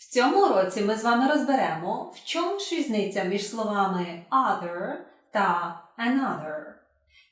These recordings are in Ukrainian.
В цьому уроці ми з вами розберемо, в чому ж різниця між словами other та another.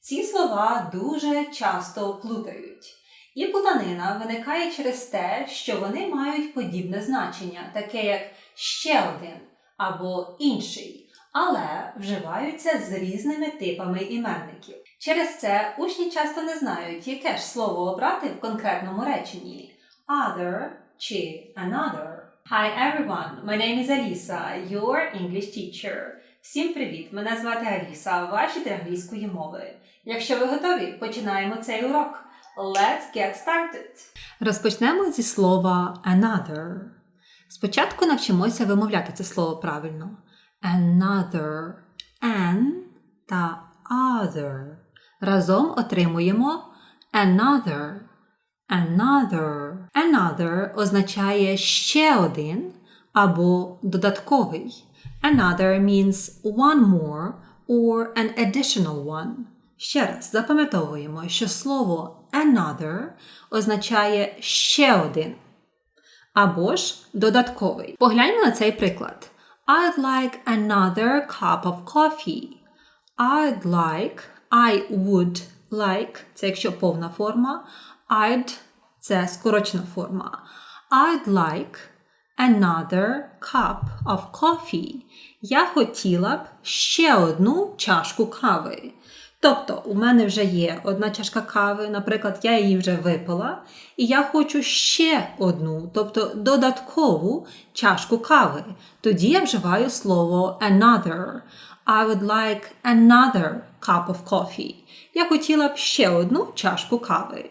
Ці слова дуже часто плутають. І плутанина виникає через те, що вони мають подібне значення, таке як ще один або інший, але вживаються з різними типами іменників. Через це учні часто не знають, яке ж слово обрати в конкретному реченні other чи another. Hi everyone, my name is Alisa, your English teacher. Всім привіт! Мене звати Аліса, вчитель англійської мови. Якщо ви готові, починаємо цей урок. Let's get started! Розпочнемо зі слова another. Спочатку навчимося вимовляти це слово правильно. Another, an та other. Разом отримуємо another. Another. Another означає ще один або додатковий. Another means one more or an additional one. Ще раз запам'ятовуємо, що слово another означає ще один або ж додатковий. Погляньмо на цей приклад. I'd like another cup of coffee. I'd like, I would like, це якщо повна форма. I'd це скорочена форма. I'd like another cup of coffee. Я хотіла б ще одну чашку кави. Тобто, у мене вже є одна чашка кави, наприклад, я її вже випила, і я хочу ще одну, тобто додаткову чашку кави. Тоді я вживаю слово another. I would like another cup of coffee. Я хотіла б ще одну чашку кави.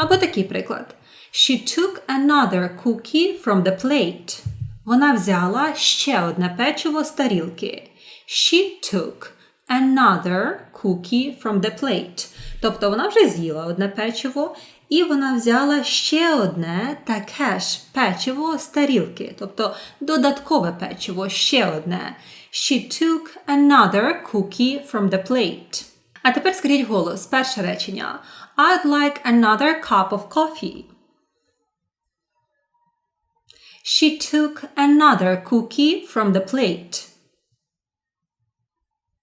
Або такий приклад. She took another cookie from the plate. Вона взяла ще одне печиво з тарілки. She took another cookie from the plate. Тобто вона вже з'їла одне печиво, і вона взяла ще одне таке ж печиво з тарілки. Тобто додаткове печиво, ще одне. She took another cookie from the plate. А тепер скажіть голос, перше речення. I'd like another cup of coffee. She took another cookie from the plate.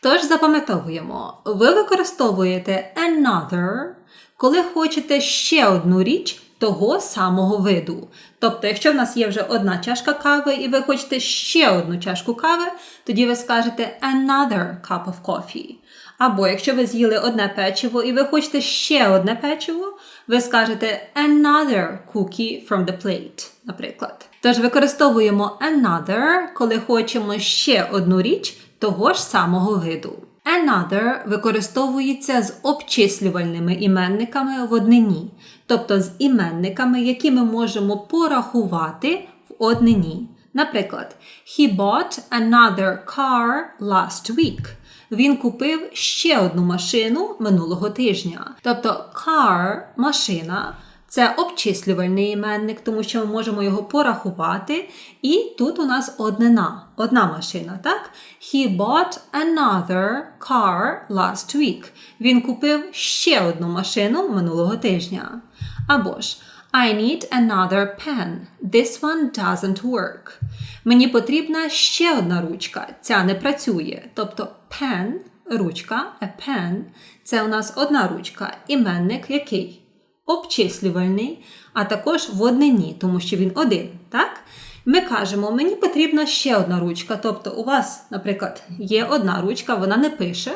Тож запам'ятовуємо, ви використовуєте another, коли хочете ще одну річ того самого виду. Тобто, якщо в нас є вже одна чашка кави і ви хочете ще одну чашку кави, тоді ви скажете another cup of coffee. Або якщо ви з'їли одне печиво і ви хочете ще одне печиво, ви скажете another cookie from the plate, наприклад. Тож використовуємо another, коли хочемо ще одну річ того ж самого виду. Another використовується з обчислювальними іменниками в однині, тобто з іменниками, які ми можемо порахувати в однині. Наприклад, he bought another car last week. Він купив ще одну машину минулого тижня. Тобто car – машина. Це обчислювальний іменник, тому що ми можемо його порахувати. І тут у нас однина, одна машина, так? He bought another car last week. Він купив ще одну машину минулого тижня. Або ж I need another pen. This one doesn't work. Мені потрібна ще одна ручка. Ця не працює. Тобто pen – ручка, a pen – це у нас одна ручка. Іменник який? обчислювальний, а також в однині, тому що він один. так? Ми кажемо, мені потрібна ще одна ручка. Тобто, у вас, наприклад, є одна ручка, вона не пише,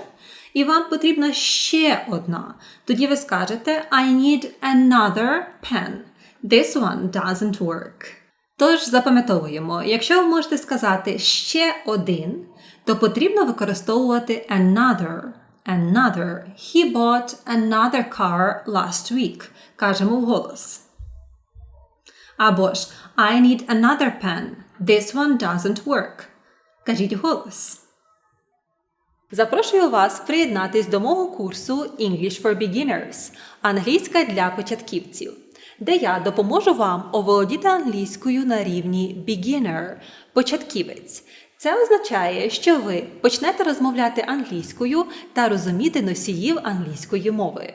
і вам потрібна ще одна. Тоді ви скажете I need another pen. This one doesn't work. Тож запам'ятовуємо, якщо ви можете сказати ще один, то потрібно використовувати another. Another. He bought another car last week. Кажемо вголос. Або ж I need another pen. This one doesn't work. Кажіть голос. Запрошую вас приєднатись до мого курсу English for Beginners англійська для початківців, де я допоможу вам оволодіти англійською на рівні beginner початківець. Це означає, що ви почнете розмовляти англійською та розуміти носіїв англійської мови.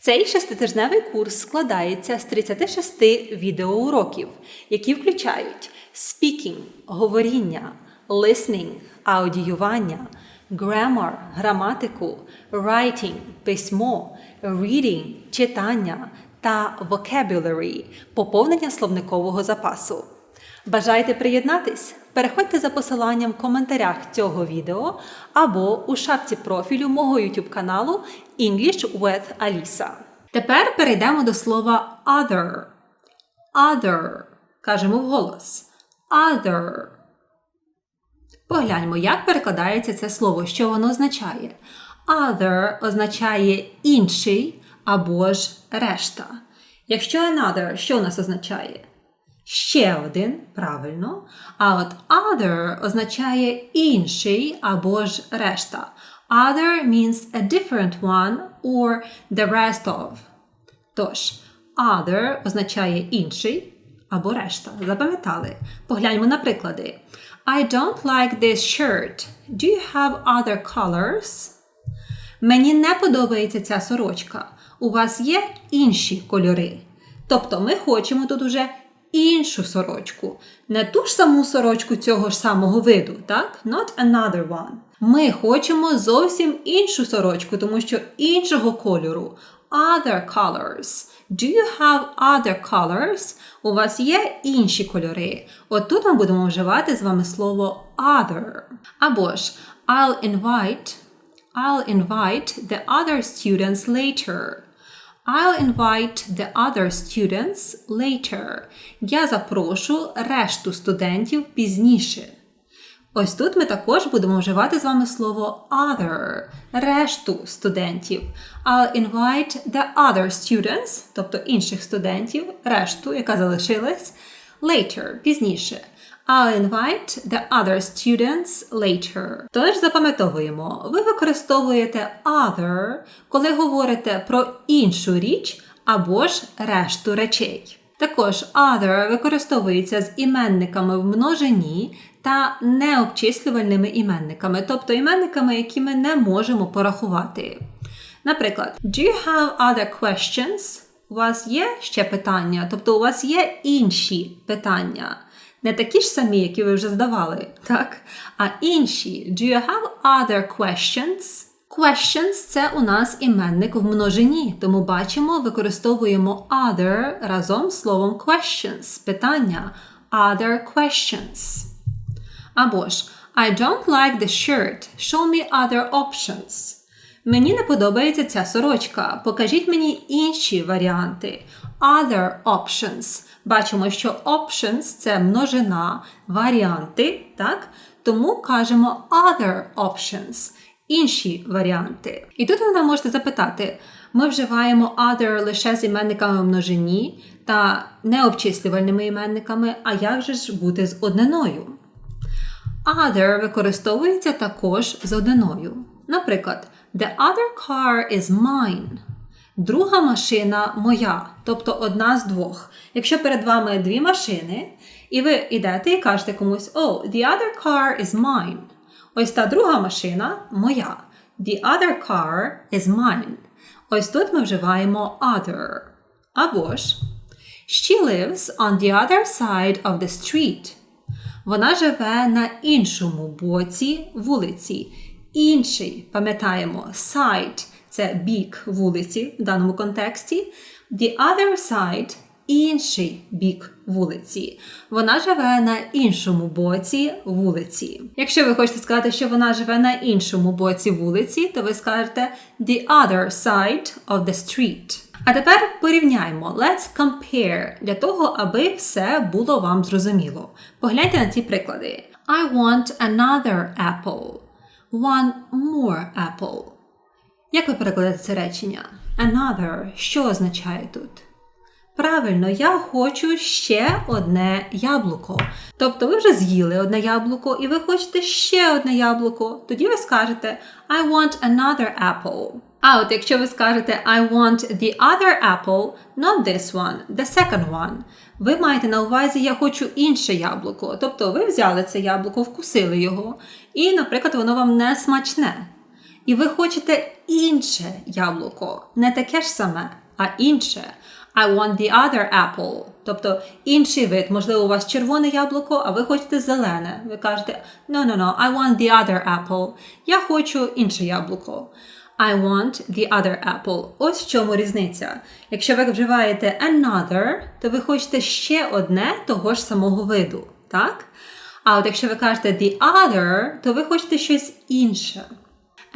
Цей шеститижневий курс складається з 36 відеоуроків, які включають speaking – говоріння, listening – аудіювання, grammar – граматику, writing – письмо, reading – читання та vocabulary – поповнення словникового запасу. Бажаєте приєднатись? Переходьте за посиланням в коментарях цього відео або у шапці профілю мого YouTube каналу English with Alisa. Тепер перейдемо до слова other. Other. Кажемо вголос. Other. Погляньмо, як перекладається це слово, що воно означає. Other означає інший або ж решта. Якщо another, що у нас означає? Ще один, правильно. А от other означає інший або ж решта. Other means a different one or the rest of. Тож, other означає інший або решта. Запам'ятали? Погляньмо на приклади. I don't like this shirt. Do you have other colors? Мені не подобається ця сорочка. У вас є інші кольори. Тобто ми хочемо тут уже іншу сорочку. Не ту ж саму сорочку цього ж самого виду, так? Not another one. Ми хочемо зовсім іншу сорочку, тому що іншого кольору. Other colors. Do you have other colors? У вас є інші кольори. От тут ми будемо вживати з вами слово other. Або ж I'll invite I'll invite the other students later. I'll invite the other students later. Я запрошу решту студентів пізніше. Ось тут ми також будемо вживати з вами слово other, решту студентів. I'll invite the other students, тобто інших студентів, решту, яка залишилась, later, пізніше. I'll invite the other students later. Тож запам'ятовуємо, ви використовуєте other, коли говорите про іншу річ або ж решту речей. Також other використовується з іменниками в множині та необчислювальними іменниками, тобто іменниками, які ми не можемо порахувати. Наприклад, do you have other questions? У вас є ще питання, тобто у вас є інші питання. Не такі ж самі, які ви вже здавали, так? А інші. Do you have other questions? Questions це у нас іменник в множині, тому бачимо, використовуємо other разом з словом questions. Питання. Other questions. Або ж I don't like the shirt. Show me other options. Мені не подобається ця сорочка. Покажіть мені інші варіанти. Other options. Бачимо, що options це множина, варіанти, так? Тому кажемо other options. Інші варіанти. І тут ви нам можете запитати: ми вживаємо other лише з іменниками в множині та необчислювальними іменниками, а як же ж бути з одниною? Other використовується також з одиною. Наприклад, The other car is mine. Друга машина моя, тобто одна з двох. Якщо перед вами дві машини, і ви йдете і кажете комусь: Oh, the other car is mine. Ось та друга машина моя. The other car is mine. Ось тут ми вживаємо other. Або ж She lives on the other side of the street. Вона живе на іншому боці вулиці. Інший, пам'ятаємо, side – це бік вулиці в даному контексті. The other side інший бік вулиці. Вона живе на іншому боці вулиці. Якщо ви хочете сказати, що вона живе на іншому боці вулиці, то ви скажете the other side of the street. А тепер порівняємо. Let's compare для того, аби все було вам зрозуміло. Погляньте на ці приклади. I want another apple. One more apple. Як ви перекладете це речення? Another. Що означає тут? Правильно, я хочу ще одне яблуко. Тобто ви вже з'їли одне яблуко, і ви хочете ще одне яблуко. Тоді ви скажете I want another apple. А от якщо ви скажете I want the other apple, not this one, the second one, ви маєте на увазі я хочу інше яблуко. Тобто ви взяли це яблуко, вкусили його, і, наприклад, воно вам не смачне. І ви хочете інше яблуко, не таке ж саме, а інше. I want the other apple. Тобто інший вид, можливо, у вас червоне яблуко, а ви хочете зелене. Ви кажете no, no, no, I want the other apple. Я хочу інше яблуко. I want the other apple. Ось в чому різниця. Якщо ви вживаєте another, то ви хочете ще одне того ж самого виду, так? А от якщо ви кажете the other, то ви хочете щось інше.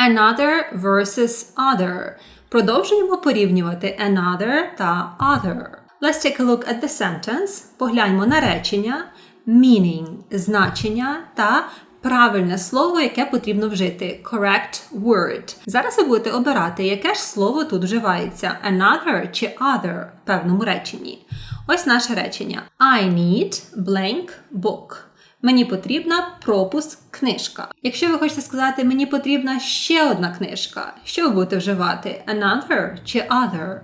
Another versus other. Продовжуємо порівнювати another та other. Let's take a look at the sentence. Погляньмо на речення, meaning – значення та правильне слово, яке потрібно вжити. Correct word. Зараз ви будете обирати, яке ж слово тут вживається: another чи other в певному реченні. Ось наше речення. I need blank book. Мені потрібна пропуск книжка. Якщо ви хочете сказати, мені потрібна ще одна книжка, що ви будете вживати? Another чи other?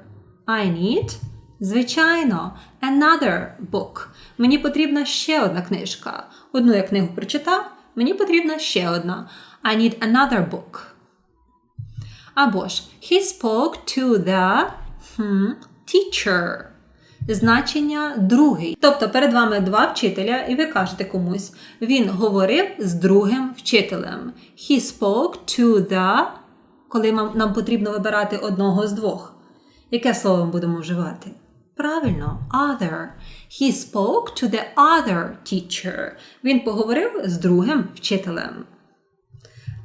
I need, звичайно, another book. Мені потрібна ще одна книжка. Одну я книгу прочитав, мені потрібна ще одна. I need another book. Або ж he spoke to the hmm, teacher. Значення другий. Тобто перед вами два вчителя, і ви кажете комусь, він говорив з другим вчителем. He spoke to the, коли нам, потрібно вибирати одного з двох. Яке слово ми будемо вживати? Правильно, other. He spoke to the other teacher. Він поговорив з другим вчителем.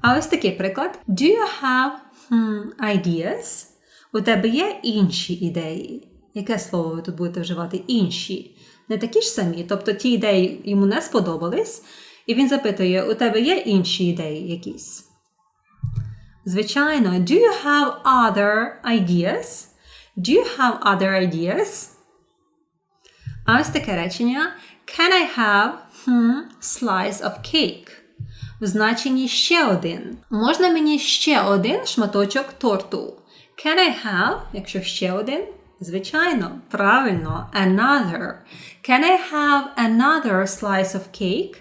А ось такий приклад. Do you have hmm, ideas? У тебе є інші ідеї. Яке слово ви тут будете вживати? Інші. Не такі ж самі. Тобто ті ідеї йому не сподобались, і він запитує: у тебе є інші ідеї якісь? Звичайно, do you have other ideas? Do you have other ideas? Ось таке речення. Can I have hmm, slice of cake? В значенні ще один. Можна мені ще один шматочок торту? Can I have, якщо ще один? Звичайно, правильно, another. Can I have another slice of cake?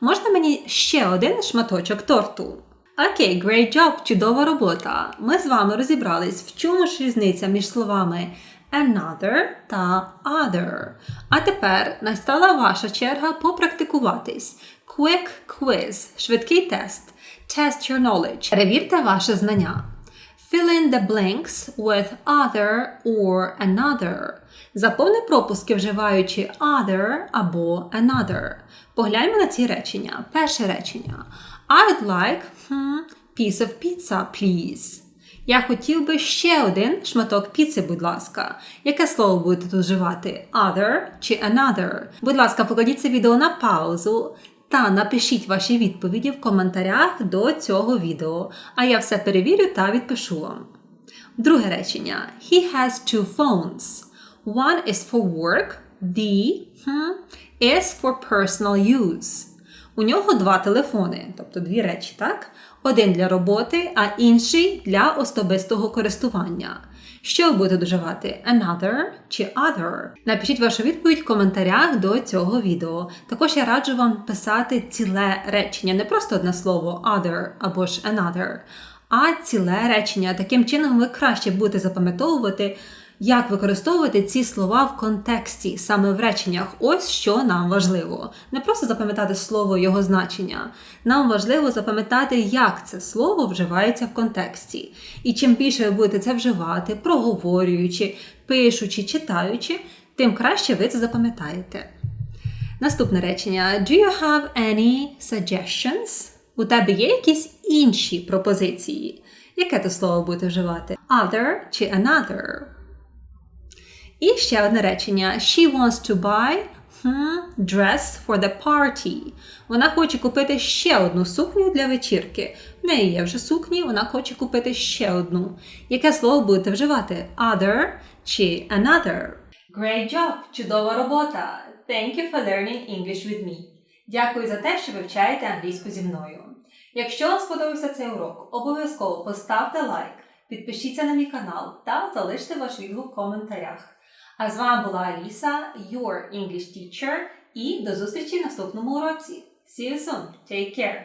Можна мені ще один шматочок торту? Окей, great job, чудова робота. Ми з вами розібрались, в чому ж різниця між словами another та other. А тепер настала ваша черга попрактикуватись. Quick quiz, швидкий тест. Test your knowledge. Перевірте ваше знання. Fill in the blanks with other or another. Заповни пропуски, вживаючи other або another. Погляньмо на ці речення. Перше речення. I'd like hmm, piece of pizza, please. Я хотів би ще один шматок піци, будь ласка. Яке слово будете тут вживати? Other чи another? Будь ласка, покладіть це відео на паузу та напишіть ваші відповіді в коментарях до цього відео, а я все перевірю та відпишу вам. Друге речення. He has two phones. One is for work, the hmm, is for personal use. У нього два телефони, тобто дві речі, так? Один для роботи, а інший для особистого користування. Що ви будете доживати? Another чи other? Напишіть вашу відповідь в коментарях до цього відео. Також я раджу вам писати ціле речення, не просто одне слово other або ж another, а ціле речення. Таким чином ви краще будете запам'ятовувати, як використовувати ці слова в контексті, саме в реченнях. Ось що нам важливо. Не просто запам'ятати слово, його значення. Нам важливо запам'ятати, як це слово вживається в контексті. І чим більше ви будете це вживати, проговорюючи, пишучи, читаючи, тим краще ви це запам'ятаєте. Наступне речення: Do you have any suggestions? У тебе є якісь інші пропозиції? Яке то слово будете вживати? Other чи another? І ще одне речення. She wants to buy hmm, dress for the party. Вона хоче купити ще одну сукню для вечірки. В неї є вже сукні, вона хоче купити ще одну. Яке слово будете вживати? Other чи another? Great job! Чудова робота! Thank you for learning English with me. Дякую за те, що вивчаєте англійську зі мною. Якщо вам сподобався цей урок, обов'язково поставте лайк, підпишіться на мій канал та залиште ваш відгук в коментарях. А з вами була Аліса, your English teacher, і до зустрічі в наступному уроці. See you soon. Take care!